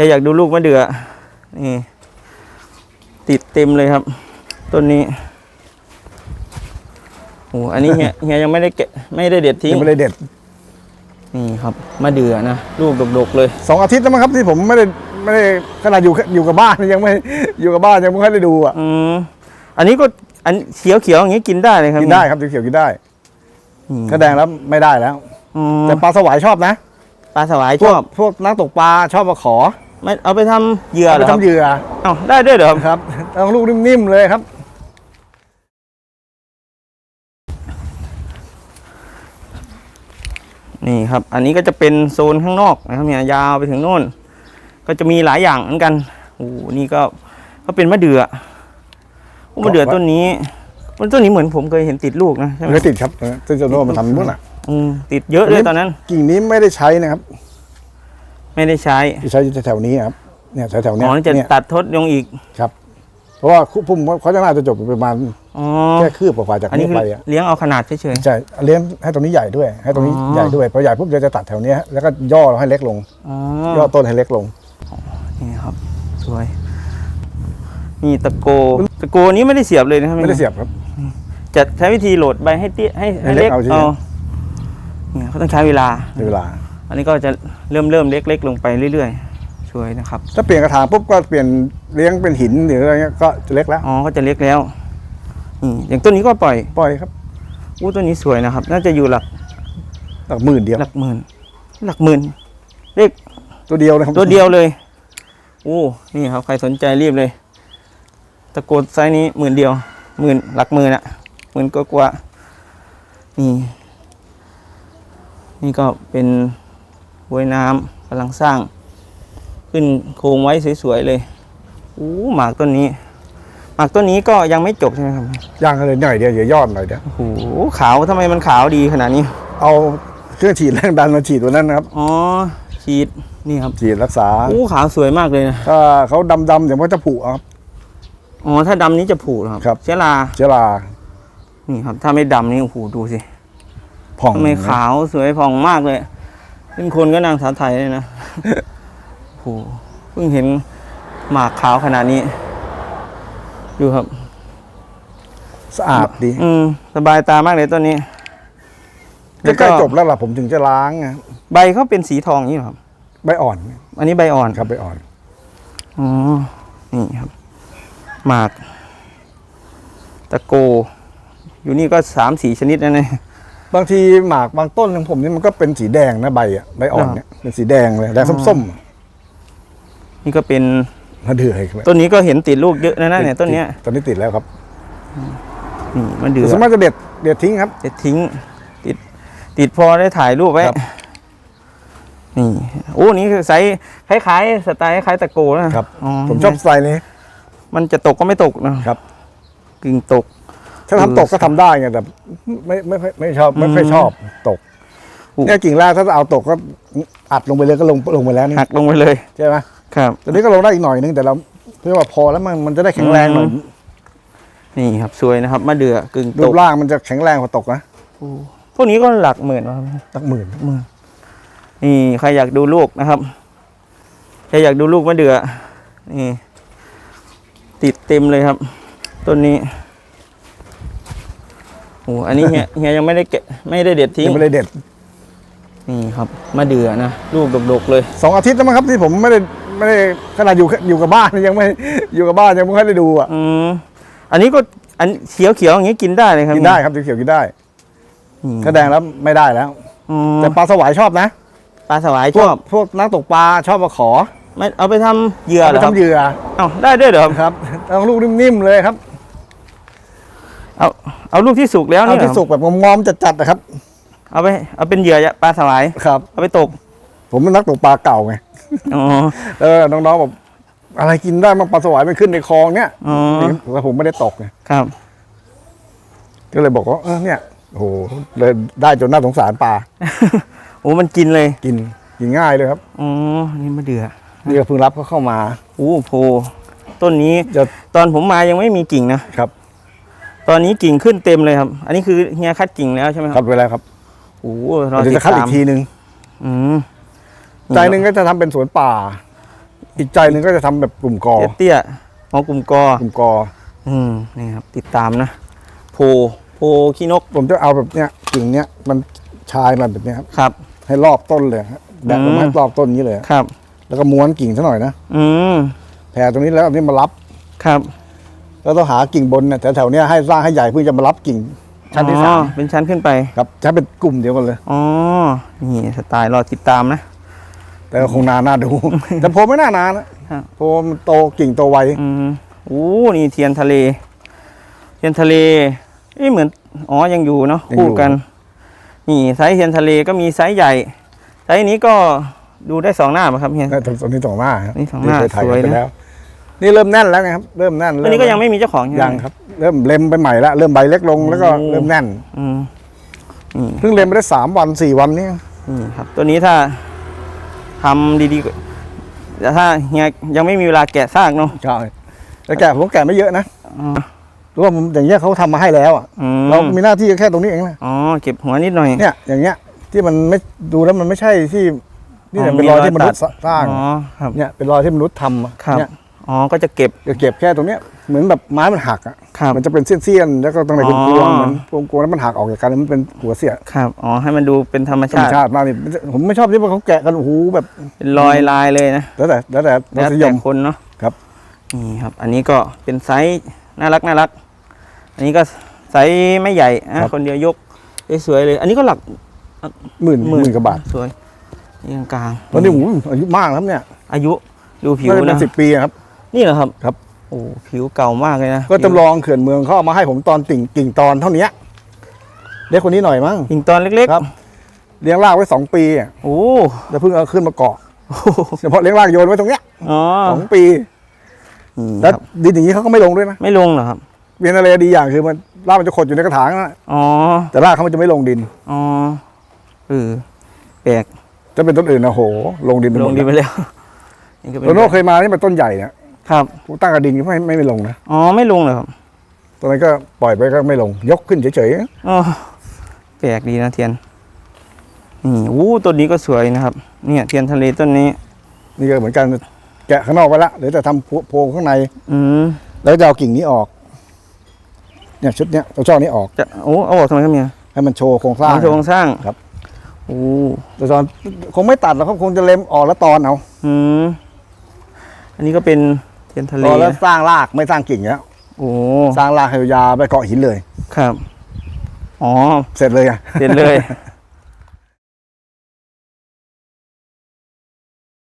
รอยากดูลูกมะเดื่อนี่ ติดเต็มเลยครับ ต้นนี้โอ้อันนี้เฮียเฮียยังไม่ได้เกะไม่ได้เด็ดทิ้งยังไม่ได้เด็ดนี่ครับมะเดื่อนะลูกดกๆเลยสองอาทิตย์แล้วมั้งครับที่ผมไม่ได้ไม่ได้ขนาดอยู่อยู่กับบ้านยังไม่อยู่กับบ้านยังไม่ค่อยได้ดูอะอืมอันนี้ก็อันเขียวเขียวๆอย่างนี้กินได้เลยครับกินได้ครับเขียวๆกินได้อืมถ้าแดงแล้วไม่ได้แล้วอืมแต่ปลาสวายชอบนะปลาสวายพชวอกบพวกนักตกปลาชอบมาขอ ไม่เอาไปทำเหยื่อเอาเหรไปอครับทำเหยื่อเอ้าได้ด้วยเหรอครับครับต้องลูกนิ่มๆเลยครับ นี่ครับ อันนี้ก็จะเป็นโซนข้างนอกนะครับเนี่ยยาวไปถึงโน่น ก็จะมีหลายอย่างเหมือนกันโอ้โหนี่ก็ก็เป็นมะเดื่อโอ้มะเดื่อต้นนี้มันต้นนี้เหมือนผมเคยเห็นติดลูกนะใช่ไหมมันก็ติดครับซึ่งจะโน่นมาทำนู่นอะอืมติดเยอะเลยตอนนั้น กิ่งนี้ไม่ได้ใช้นะครับ ไม่ได้ใช้จะใช้แถวๆนี้ครับเนี่ยแถวๆอ๋เนี้ยอนี่จะเนี่ยตัดทดลงอีก ครับเพราะว่าพุ่มเขาจะน่าจะจบประมาณอ๋อ แค่คืบกว่าๆจากอันนี้นี้คือไปอะเลี้ยงเอาขนาดเฉย ใช่เลี้ยงให้ตรงนี้ใหญ่ด้วย ให้ตรงนี้อ๋อ ใหญ่ด้วยพอใหญ่ปุ๊บเดี๋ยวจะตัดแถวเนี้ยแล้วก็ย่อให้เล็กลง ๆ อ๋อย่อต้นให้เล็กลง นี่ครับ สวย นี่ตะโก ตะโกนี้ไม่ได้เสียบเลยนะครับไม่ได้เสียบครับ จะใช้วิธีโหลดใบให้เตี้ยให้ให้เล็กเอาใช่ไหมเนี่ยเขาต้องใช้เวลา ในเวลา อันนี้ก็จะเริ่มเริ่มเล็ก ๆ ลงไปเรื่อยๆช่วยนะครับถ้าเปลี่ยนกระถางปุ๊บก็เปลี่ยนเลี้ยงเป็นหินหรืออะไรเงี้ยก็จะเล็กแล้วอ๋อก็จะเล็กแล้วนี่อย่างต้นนี้ก็ปล่อยปล่อยครับอู้ต้นนี้สวยนะครับ น่าจะอยู่หลักหลักหมื่นเดียวหลักหมื่น หลักหมื่นเลขตัวเดียวนะครับตัวเดียวเลยอู้นี่ครับ ใครสนใจรีบเลย ตะโกนไซส์นี้หมื่นเดียวหมื่นหลักหมื่นอะหมื่นก็กว่าๆนี่นี่ก็เป็น บวยน้ำกำลังสร้าง ขึ้นโครงไว้สวยๆเลยอู้หมากต้นนี้ หมากต้นนี้ก็ยังไม่จบใช่ไหมครับย่างเลยหน่อยเดียวเดี๋ยวยอดหน่อยเดียวโอ้โหขาวทำไมมันขาวดีขนาดนี้ เอาเครื่องฉีดแรงดันมาฉีดตัวนั้นนะครับอ๋อฉีดนี่ครับฉีดรักษาอู้ขาวสวยมากเลยนะถ้าเขาดำๆเดี๋ยวมันก็จะผุเอาครับอ๋อถ้าดำนี้จะผุเหรอครับครับ เชื้อราเชื้อรานี่ครับ ถ้าไม่ดำนี่โอ้โหดูสิผ่องทำไมขาวสวยผ่องมากเลย เป็นคนก็นางสาวไทยเลยนะโอ้โหเพิ่งเห็นหมากขาวขนาดนี้ ดูครับ สะอาดดี อืม สบายตามากเลยต้นนี้จะใกล้จบแล้วล่ะผมถึงจะล้างนะใบเขาเป็นสีทองอย่างนี้เหรอครับ ใบอ่อน อันนี้ใบอ่อนครับใบอ่อน อ๋อ นี่ครับ หมาก ตะโก อยู่นี่ก็สามสีชนิดนะเนี่ย บางทีหมากบางต้นของผมนี่มันก็เป็นสีแดงนะใบอะใบอ่อนเนี่ยเป็นสีแดงเลยแดงส้มนี่ก็เป็นๆมาเดือดครับต้นนี้ก็เห็นติดลูกเยอะนะนะเนี่ยต้นเนี้ยตอนนี้ติดแล้วครับนี่มันเดือส่วนมากจะเด็ดเด็ดทิ้งครับจะทิ้ง ติด ติดพอได้ถ่ายรูปไว้ครับนี่โอ้นี่คือไซส์คล้ายๆสไตล์คล้ายๆตะโกนะครับอ๋อผมชอบสไตล์นี้ มันจะตกก็ไม่ตกนะครับ กึ่งตก ถ้าทำตกก็ทำได้ไงแต่ไม่ไม่ไม่ไม่ชอบไม่ค่อยชอบตกอืมเนี่ยกิ่งแรกถ้าจะเอาตกก็อัดลงไปเลยก็ลงลงไปแล้วนี่หักลงไปเลยใช่ไหมครับตอนนี้ก็ลงได้อีกหน่อยนึงแต่เราเพื่อว่าพอแล้วมันมันจะได้แข็งแรงหน่อยอืมนี่ครับสวยนะครับมะเดื่อกึ่งรูตปกร่างมันจะแข็งแรงกว่าตกนะพวกนี้ก็หลักหมื่นนะครับตักหมื่นนี่ใครอยากดูลูกนะครับใครอยากดูลูกมะเดื่อนี่ติดเต็มเลยครับต้นนี้ โอ้อันนี้เฮียเฮียยังไม่ได้เกะไม่ได้เด็ดทิ้งยังไม่ได้เด็ดนี่ครับมะเดื่อนะลูกดกๆเลยสองอาทิตย์แล้วมั้งครับที่ผมไม่ได้ไม่ได้ขนาดอยู่อยู่กับบ้านยังไม่อยู่กับบ้านยังไม่ค่อยได้ดูอะอืมอันนี้ก็อันเขียวเขียวๆอย่างนี้กินได้เลยครับกินได้ครับเขียวๆกินได้อืมถ้าแดงแล้วไม่ได้แล้วอืมแต่ปลาสวายชอบนะปลาสวายพชวอกบพวกนักตกปลาชอบมาขอ ไม่เอาไปทำเหยื่อเอาเหไปรอครับทำเหยื่อเอ้าได้ด้วยเหรอครับครับต้องลูกนิ่มๆเลยครับ เอาเอาลูกที่สุกแล้วเอานี่เหรที่อสุกแบบงอมๆจัดๆนะครับ เอาไปเอาเป็นเหยื่อปลาสวายครับ เอาไปตกผมเป็นนักตกปลาเก่าไงอ๋อเออน้องๆบอกอะไรกินได้บ้างปลาสวายมันขึ้นในคลองเนี่ยอ๋อแล้วผมไม่ได้ตกไงครับ ก็เลยบอกว่าเออเนี่ยโอ้โหเลยได้จนน่าสงสารปลาโอ้มันกินเลยกินกินง่ายเลยครับอ๋อนี่มะเดื่อนี่ก็เพิ่งรับเขาเข้ามาโอ้โพต้นนี้จะตอนผมมายังไม่มีกิ่งนะครับ ตอนนี้กิ่งขึ้นเต็มเลยครับ อันนี้คือเฮียคัดกิ่งแล้วใช่ไหมคคัรับดไว้แล้วครับโอ้รอเดี๋ยวติดจะคัดอีตามกทีนึงอืมใจหนึ่งก็จะทำเป็นสวนป่า อีกใจหนึ่งก็จะทำแบบกลุ่มกอ เตี้ยๆอ๋อกลุ่มกอ กลุ่มกอ อืมนี่ครับ ติดตามนะ โพโพขี้นกผมจะเอาแบบเนี้ยกิ่งเนี้ยมันชายมันแบบเนี้ยครับครับ ให้รอบต้นเลยฮะแบกลงมาให้รอบต้นนี้เลยฮะครับ แล้วก็ม้วนกิ่งซะหน่อยนะ อืมแผ่ตรงนี้แล้วเอานี่มารับ ครับ แล้วต้องหากิ่งบนเนี่ยแถวๆเนี้ยให้สร้างให้ใหญ่เพื่อจะมารับกิ่งชั้นที่สามอ๋อเป็นชั้นขึ้นไปครับจะเป็นกลุ่มเดียวกันเลยอ๋อนี่สไตล์รอติดตามนะ แต่ก็คงนานน่าดู แต่โพไม่น่านานนะครับโพมันโตกิ่งโตไวอืมโอ้นี่เทียนทะเล เทียนทะเลเอ้เหมือนอ๋อยังอยู่เนาะคู่กันนี่ไซส์เทียนทะเลก็มีไซส์ใหญ่ไซส์นี้ก็ดูได้สองหน้าป่ะครับเฮียนะตรงนี้สองหน้าครับนี่สองหน้าที่เคยถ่ายสวยไปนะแล้ว นี่เริ่มแน่นแล้วไงครับ เริ่มแน่นตัวนี้ก็ยังไม่มีเจ้าของใช่ไหมยังครับ เริ่มเล็มไปใหม่แล้วเริ่มใบเล็กลงแล้วก็โอ้เริ่มแน่นอืมนี่เพิ่งเล็มไปได้สามวันสี่วันนี่นี่ครับ ตัวนี้ถ้าทำดีๆก็แต่ถ้าเฮียยังไม่มีเวลาแกะซากเนาะใช่แต่แกะผมแกะไม่เยอะนะอ๋อเพราะว่าผมอย่างเงี้ยเขาทำมาให้แล้วอะอืมเรามีหน้าที่แค่ตรงนี้เองนะอ๋อเก็บหัวนิดหน่อยเนี่ยอย่างเงี้ยที่มันไม่ดูแล้วมันไม่ใช่ที่นี่อ๋อเป็นรอยมีรอยที่มนุษย์ตัดสร้างอ๋อครับเนี่ยเป็นรอยที่มนุษย์ทำอะครับเนี่ย อ๋อก็จะเก็บ จะเก็บแค่ตรงเนี้ยเหมือนแบบไม้มันหักอะครับมันจะเป็นเสี้ยนๆแล้วก็ตรงไหนอ๋กอลวงๆเหมือนกลวงๆแล้วมันหักออกจากกันแล้วมันเป็นหัวเสียครับอ๋อให้มันดูเป็นธรรมธรรมชาติชาติมากนี่ผมไม่ชอบที่ว่าเขาแกะกันโอ้โหแบบเป็นรอยลายเลยนะแล้วแต่แล้วแต่รแล้วสนิยแต่มคนเนาะครับนี่ครับ อันนี้ก็เป็นไซส์น่ารักน่ารัก อันนี้ก็ไซส์ไม่ใหญ่นะคนเดียวยกสวยๆเลย อันนี้ก็หลักหมื่นหมื่นกว่าบาทสวยนี่กลางๆตอนนี้โอ้โหอายุมากแล้วครับเนี่ยอายุดูผิวน่าจะเป็นะนสิบปีอะครับ นี่เหรอครับครับ โอ้ผิวเก่ามากเลยนะก็จำลองเขื่อนเมืองเขาเอามาให้ผมตอนติ่งกิ่งตอนเท่านี้เล็กคนนี้หน่อยมั้งหิงตอนเล็กครับ เลี้ยงรากไว้สองปีอะๆโอ้แล้วเพิ่งเอาขึ้นมาเกาะโหเฉพาะเลี้ยงรากโยนไว้ตรงเนี้ยอ๋อสองปีนี่แล้วครับดินอย่างนี้เขาก็ไม่ลงด้วยนะไม่ลงเหรอครับ เวียนอะไรดีอย่างคือมันรากมันจะขดอยู่ในกระถางนะอ๋อ แต่รากเขามันจะไม่ลงดิน อ๋อเออแปลกจะเป็นต้นอื่นนะโห ลงดินไปหลมงดดีไปแล้วนี่ก็เป็นโตโน่เคยมานี่มันต้นใหญ่เนี่ย ครับผมตั้งกระดิ่งไม่ไม่ไม่ลงนะอ๋อไม่ลงเหรอครับตอนนั้นก็ปล่อยไปก็ไม่ลง ยกขึ้นเฉยอ๋อแปลกดีนะเทียนนี่อู้ต้นนี้ก็สวยนะครับ เนี่ยเทียนทะเลต้นนี้ๆนี่ก็เหมือนกันแกะข้างนอกไปละเดี๋ยวจะทำโพรงข้างใน อืมแล้วจะเอากิ่งนี้ออก เนี่ยชุดเนี้ยเอาช่อนี้ออกจะโอ้เอาออกทำไมครับเนี่ยให้มันโชว์โครงสร้างของโครงสร้างครับโอ้แต่ตอนคงไม่ตัดแล้วเขาคงจะเล็มออกแล้วตอนเอาอืมอันนี้ก็เป็น เทียนทะเลตอนแล้วนะสร้างรากไม่สร้างกิ่งแล้วโอ้สร้างรากให้ยาวๆไปเกาะหินเลย ครับ อ๋อ เสร็จเลยอะเสร็จเลย